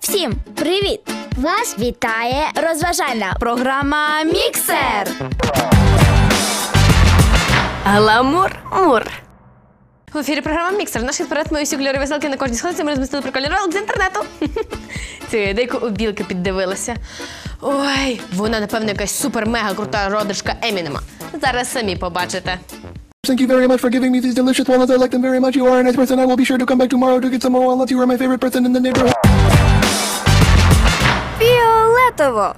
Всім привіт! Вас вітає розважальна програма Міксер. Гламур Мур. В ефірі програма Міксер. Наш хіт мої всі кольори веселки на кожній сходці. Ми розмістили прикольний ролик з інтернету. Це деяку у білки піддивилася. Ой, вона, напевно, якась супер-мега крута родичка Емінема. Зараз самі побачите. Thank you very much for giving me these delicious walnuts. I like them very much. You are a nice person. I will be sure to come back tomorrow to get some more walnuts. You are my favorite person in the neighborhood. Фіолетово.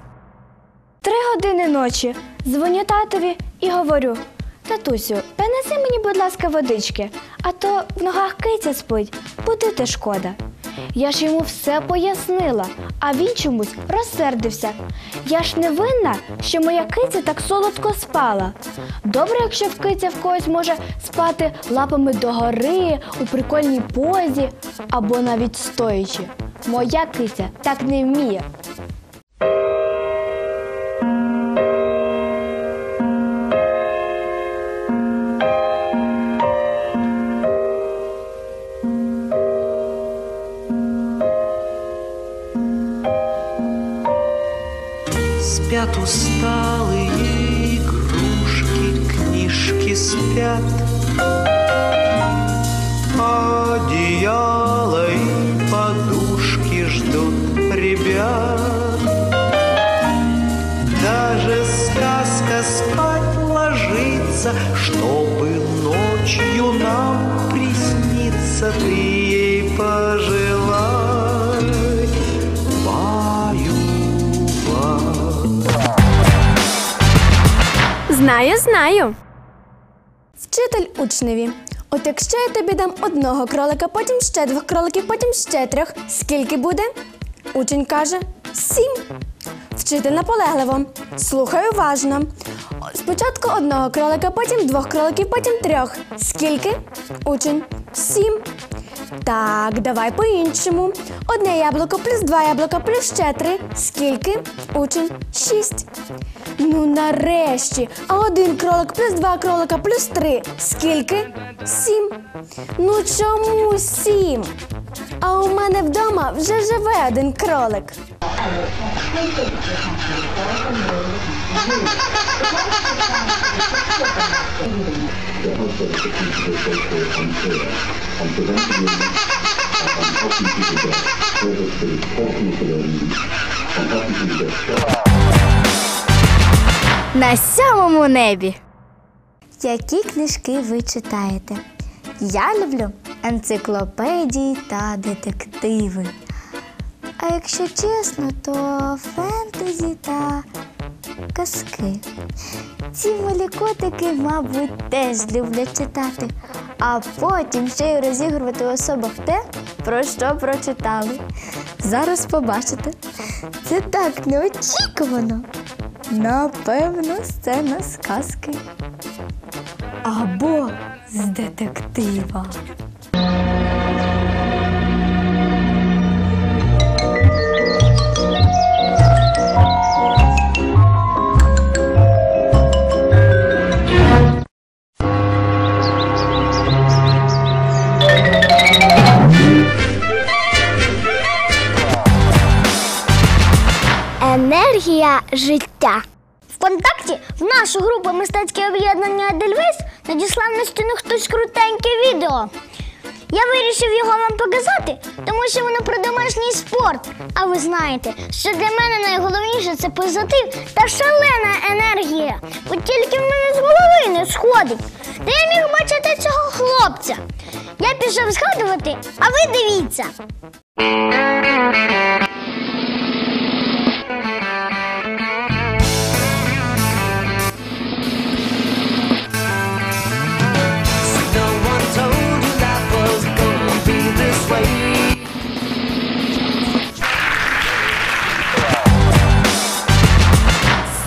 Три години ночі. Дзвоню татові і говорю: татусю, принеси мені, будь ласка, водички, а то в ногах киця спить, будити шкода. Я ж йому все пояснила, а він чомусь розсердився. Я ж не винна, що моя киця так солодко спала. Добре, якщо в киця в когось може спати лапами догори, у прикольній позі або навіть стоячи. Моя киця так не вміє. Усталые игрушки, книжки спят. Одеяло и подушки ждут ребят. Даже сказка спать ложится, чтобы ночью нам присниться. Ты ей пожелай, Знаю, знаю. Вчитель учневі. От якщо я тобі дам одного кролика, потім ще двох кроликів, потім ще трьох, скільки буде? Учень каже сім. Вчитель наполегливо. Слухай уважно. Спочатку одного кролика, потім двох кроликів, потім трьох. Скільки? Учень. Сім. Так, давай по-іншому. Одне яблуко плюс два яблука плюс ще три. Скільки? Учень. Шість. Ну нарешті. А один кролик плюс два кролика плюс три. Скільки? Сім. Ну чому сім? А у мене вдома вже живе один кролик. На сьомому небі. Які книжки ви читаєте? Я люблю енциклопедії та детективи. А якщо чесно, то фентезі та казки. Ці малі котики, мабуть, теж люблять читати, а потім ще й розігрувати у особах те, про що прочитали. Зараз побачите. Це так неочікувано. Напевно, сцена сказки. Або з детектива. Енергія життя. Вконтакті в нашу групу мистецьке об'єднання Едельвейс надіслав на стіну хтось крутеньке відео. Я вирішив його вам показати, тому що воно про домашній спорт. А ви знаєте, що для мене найголовніше це позитив та шалена енергія. От тільки в мене з голови не сходить. Де я міг бачити цього хлопця? Я пішов згадувати, а ви дивіться.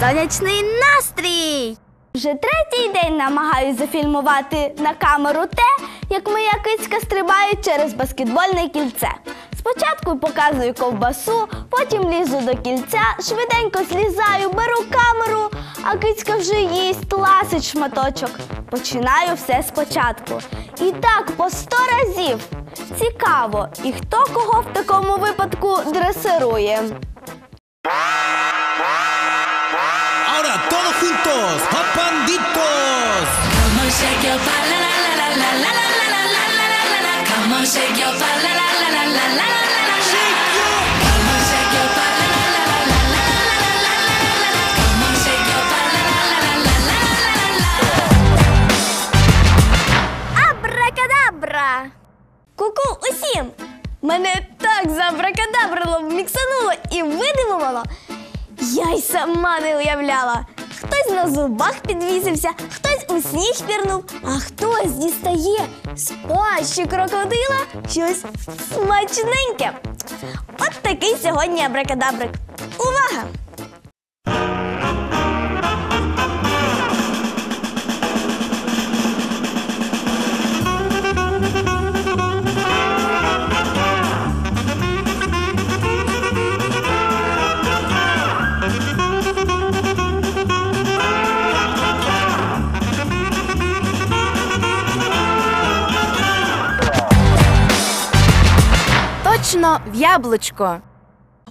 Сонячний настрій! Вже третій день намагаюсь зафільмувати на камеру те, як моя кицька стрибає через баскетбольне кільце. Спочатку показую ковбасу, потім лізу до кільця, швиденько злізаю, беру камеру, а кицька вже їсть, ласить шматочок. Починаю все спочатку. І так по сто разів. Цікаво, і хто кого в такому випадку дресирує? Ку-ку усім! Мене так забракадабрило, міксануло і видивувало. Я й сама не уявляла. Хтось на зубах підвісився, хтось у сніг пірнув, а хтось дістає з пащі крокодила щось смачненьке. От такий сьогодні абракадабрик. Увага! В яблучко.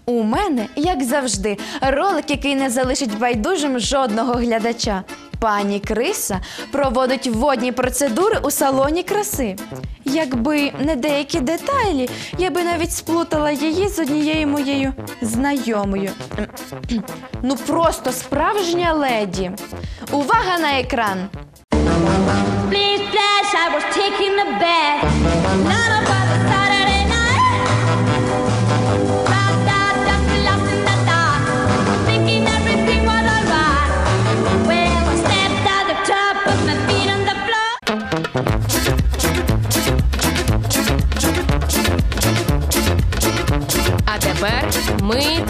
У мене, як завжди, ролик, який не залишить байдужим жодного глядача. Пані Криса проводить водні процедури у салоні краси. Якби не деякі деталі, я би навіть сплутала її з однією моєю знайомою. Ну просто справжня леді. Увага на екран! Please flash, I was taking the bed. Not ми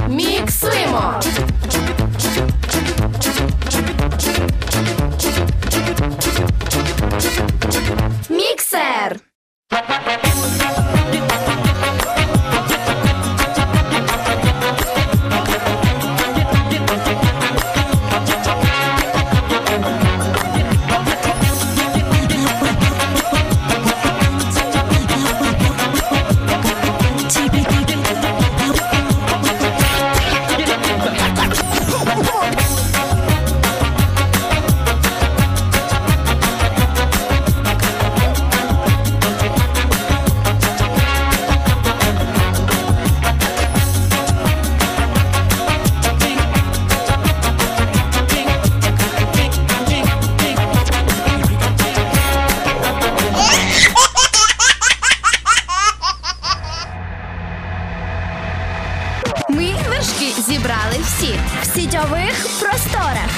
зібрали всі в сітьових просторах.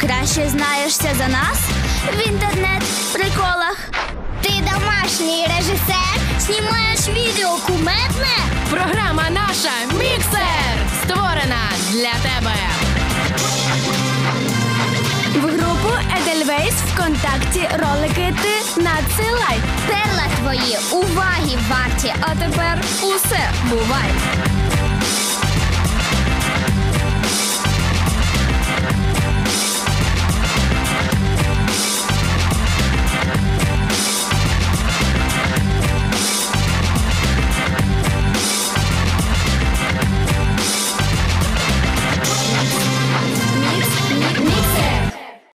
Краще знаєшся за нас в інтернет-приколах. Ти домашній режисер, знімаєш відео кумедне? Програма наша Міксер створена для тебе. В групу Edelweiss ВКонтакті ролики ти надсилай. Перла твої уваги варті. А тепер усе бувай!